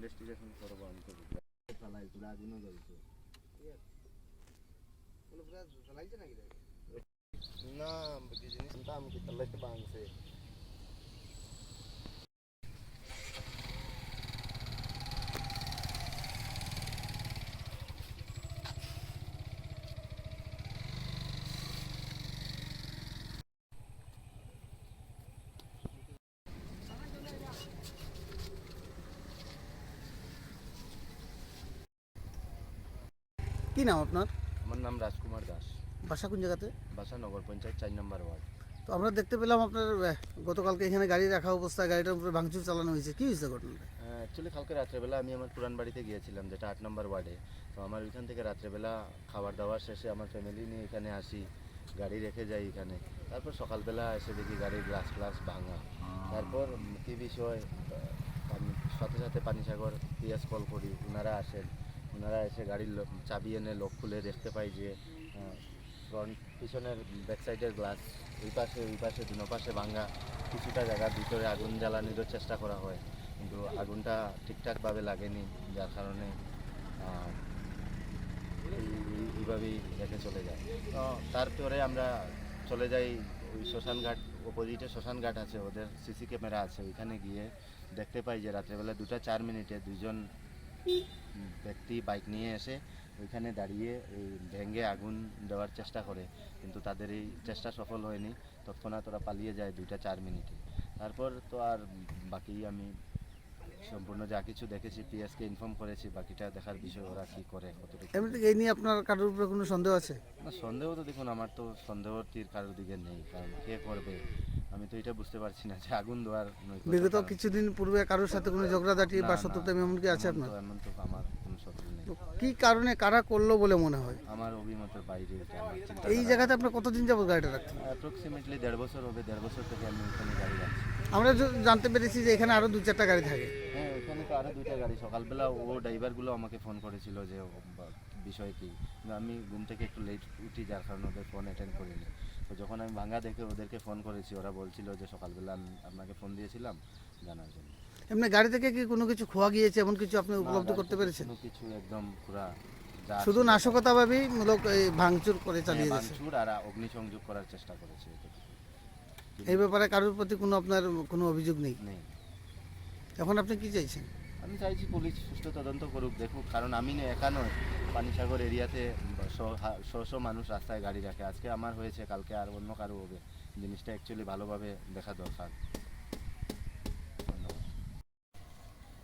Investigation করব আমি তো। চালাই পুরো আগুনও জ্বলছে? না জিনিস আমি কি তালাইতে ভাঙছে কি নাম আপনার? আমার নাম রাজকুমার দাস। বাসা কোন জায়গাতে? বাসা নগর পঞ্চায়েত চার নম্বর ওয়ার্ড। তো আমরা দেখতে পেলাম আপনার গতকালকে এখানে গাড়ি রাখা অবস্থায় গাড়িটার উপরে ভাঙচুর চালানো হয়েছে। কি হয়েছে ঘটনাটা? অ্যাকচুয়ালি কালকে রাত্রেবেলা আমি আমার পুরান বাড়িতে গিয়েছিলাম যেটা আট নম্বর ওয়ার্ডে। তো আমার ওইখান থেকে রাত্রেবেলা খাবার দাবার শেষে আমার ফ্যামিলি নিয়ে এখানে আসি গাড়ি রেখে যাই এখানে। তারপর সকালবেলা এসে দেখি গাড়ির গ্লাস গ্লাস ভাঙা। তারপর কি বিষয় সাথে সাথে পানিসাগর পিএস কল করি ওনারা আসেন। ওনারা এসে গাড়ির চাবি এনে লক খুলে দেখতে পাই যে ফ্রন্ট পিছনের ব্যাক সাইডের গ্লাস ওই পাশে ওই পাশে, দুনো পাশে ভাঙা কিছুটা জায়গার ভিতরে আগুন জ্বালানোর চেষ্টা করা হয়। কিন্তু আগুনটা ঠিকঠাকভাবে লাগেনি, যার কারণে এইভাবেই রেখে চলে যায়। তো তারপরে আমরা চলে যাই ওই শ্মশানঘাট অপোজিটে শ্মশানঘাট আছে, ওদের সিসি ক্যামেরা আছে। ওইখানে গিয়ে দেখতে পাই যে রাত্রেবেলা দুটা চার মিনিটে দুজন ব্যক্তি বাইক নিয়ে এসে ওইখানে দাঁড়িয়ে এই ভেঙে আগুন দেওয়ার চেষ্টা করে কিন্তু তাদের এই চেষ্টা সফল হয়নি। তৎক্ষণাৎ ওরা পালিয়ে যায় দুইটা চার মিনিটে। তারপর তো আর বাকি আমি সম্পূর্ণ যা কিছু দেখেছি পিএসকে ইনফর্ম করেছি বাকিটা দেখার বিষয় ওরা কি করে কতটুকু এমনিতে এই নিয়ে আপনার কারোর উপরে কোনো সন্দেহ আছে? না সন্দেহ তো দেখুন আমার তো সন্দেহর তীর কারোর দিকে নেই কারণ কে করবে? আমি তো এটা বুঝতে পারছি না যে আগুন দেওয়ার বিগত কিছুদিন পূর্বে কারোর সাথে কোনো ঝগড়াঝাটি বা শত্রুতা এমন কি আছে আপনার? এমন তো আমার কোনো শত্রু নেই। কি কারণে কারা করল বলে মনে হয়? আমার অভিমতের বাইরে এই জায়গাতে আপনার কতদিন যাবত গাড়িটা রাখতেন অ্যাপ্রক্সিমেটলি দেড় বছর হবে দেড় বছর থেকে আমি ওখানে গাড়ি রাখছি। আমরা জানতে পেরেছি যে এখানে আরও দু চারটা গাড়ি থাকে। হ্যাঁ ওখানে তো আরও দুইটা গাড়ি। সকালবেলা ও ড্রাইভারগুলো আমাকে ফোন করেছিল যে বিষয় কি? আমি ঘুম থেকে একটু লেট উঠি যার কারণে ওদের ফোন অ্যাটেন্ড করিনি। তো যখন আমি ভাঙ্গা দেখে ওদেরকে ফোন করেছি ওরা বলছিল যে সকালবেলা আমি আপনাকে ফোন দিয়েছিলাম জানার জন্য। এমনি গাড়ি থেকে কি কোনো কিছু খোয়া গিয়েছে এমন কিছু আপনি উপলব্ধি করতে পেরেছেন? কোনো কিছু একদম পুরা শুধু নাশকতাভাবেই মূলক এই ভাঙচুর করে হ্যাঁ, চালিয়ে গেছে? ভাঙচুর আর অগ্নিসংযোগ করার চেষ্টা করেছে এই ব্যাপারে কারোর প্রতি কোনো আপনার কোনো অভিযোগ নেই? নেই। এখন আপনি কি চাইছেন? আমি চাইছি পুলিশ সুষ্ঠু তদন্ত করুক, দেখুক। কারণ আমি না একা নয় পানিসাগর এরিয়াতে শো মানুষ রাস্তায় গাড়ি রাখে। আজকে আমার হয়েছে, কালকে আর অন্য কারও হবে। জিনিসটা অ্যাকচুয়ালি ভালোভাবে দেখা দরকার।